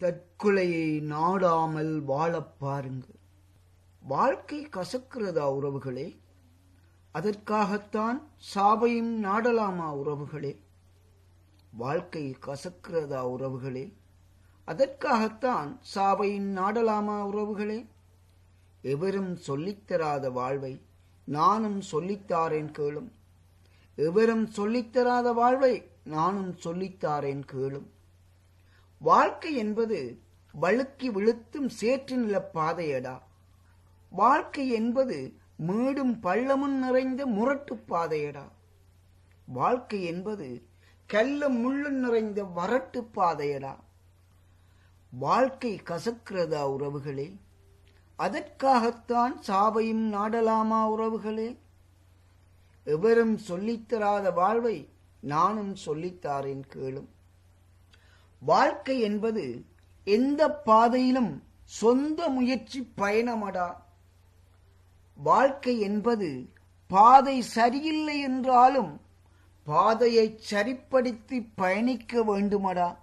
தற்கொலையை நாடாமல் வாழப் பாருங்கள். வாழ்க்கை கசக்கிறதா உறவுகளே? அதற்காகத்தான் சாவையும் நாடலாமா உறவுகளே? வாழ்க்கை கசக்கிறதா உறவுகளே? அதற்காகத்தான் சாவையும் நாடலாமா உறவுகளே? எவரும் சொல்லித்தராத வாழ்வை நானும் சொல்லித்தாரேன் கேளும். எவரும் சொல்லித்தராத வாழ்வை நானும் சொல்லித்தாரேன் கேளும். வாழ்க்கை என்பது வழுக்கி விழுத்தும் சேற்று நில பாதையடா. வாழ்க்கை என்பது மேடும் பள்ளமும் நிறைந்த முரட்டு பாதையடா. வாழ்க்கை என்பது கல்லும் முள்ளும் நிறைந்த வரட்டு பாதையடா. வாழ்க்கை கசக்கிறதா உறவுகளே? அதற்காகத்தான் சாவையும் நாடலாமா உறவுகளே? எவரும் சொல்லித்தராத வாழ்வை நானும் சொல்லித்தாரேன் கேளும். வாழ்க்கை என்பது எந்த பாதையிலும் சொந்த முயற்சி பயணமடா. வாழ்க்கை என்பது பாதை சரியில்லை என்றாலும் பாதையை சரிப்படுத்தி பயணிக்க வேண்டுமடா.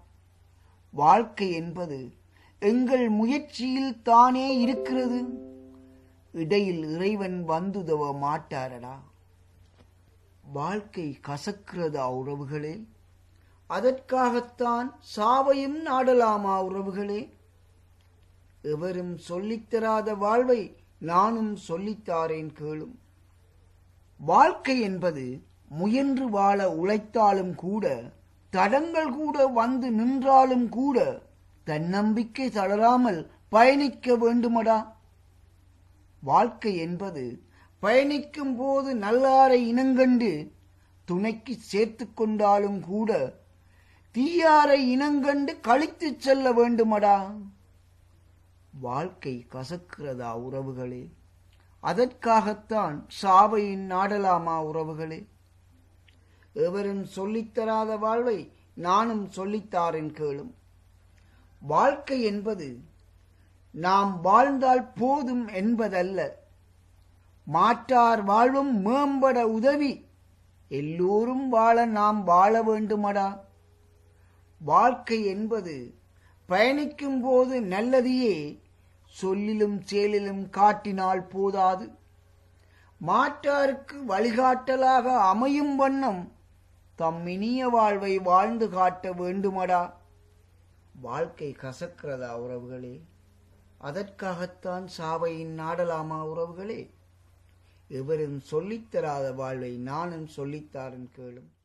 வாழ்க்கை என்பது எங்கள் முயற்சியில் தானே இருக்கிறது. இடையில் இறைவன் வந்துதவ மாட்டாரடா. வாழ்க்கை கசக்கிறதா உறவுகளே. அதற்காகத்தான் சாவையும் நாடலாமா உறவுகளே? எவரும் சொல்லித்தராத வாழ்வை நானும் சொல்லித்தாரேன் கேளும். வாழ்க்கை என்பது முயன்று வாழ உழைத்தாலும் கூட தடங்கள் கூட வந்து நின்றாலும் கூட தன்னம்பிக்கை தளராமல் பயணிக்க வேண்டுமடா? வாழ்க்கை என்பது பயணிக்கும் போது நல்லாரை இனங்கண்டு துணைக்கு சேர்த்து கொண்டாலும் கூட தீயாரை இனங்கண்டு கழித்துச் செல்ல வேண்டுமடா. வாழ்க்கை கசக்கிறதா உறவுகளே? அதற்காகத்தான் சாவையின் நாடலாமா உறவுகளே? எவரும் சொல்லித்தராத வாழ்வை நானும் சொல்லித்தாரேன் கேளும். வாழ்க்கை என்பது நாம் வாழ்ந்தால் போதும் என்பதல்ல. மாற்றார் வாழ்வும் மேம்பட உதவி. எல்லோரும் வாழ நாம் வாழ வேண்டுமடா. வாழ்க்கை என்பது பயணிக்கும் போது நல்லதையே சொல்லிலும் செயலிலும் காட்டினால் போதாது. மாற்றாருக்கு வழிகாட்டலாக அமையும் வண்ணம் தம் இனிய வாழ்வை வாழ்ந்து காட்ட வேண்டுமடா. வாழ்க்கை கசக்கிறதா உறவுகளே? அதற்காகத்தான் சாவையின் நாடலாமா உறவுகளே? எவரும் சொல்லித்தராத வாழ்வை நானும் சொல்லித்தாரன் கேளும்.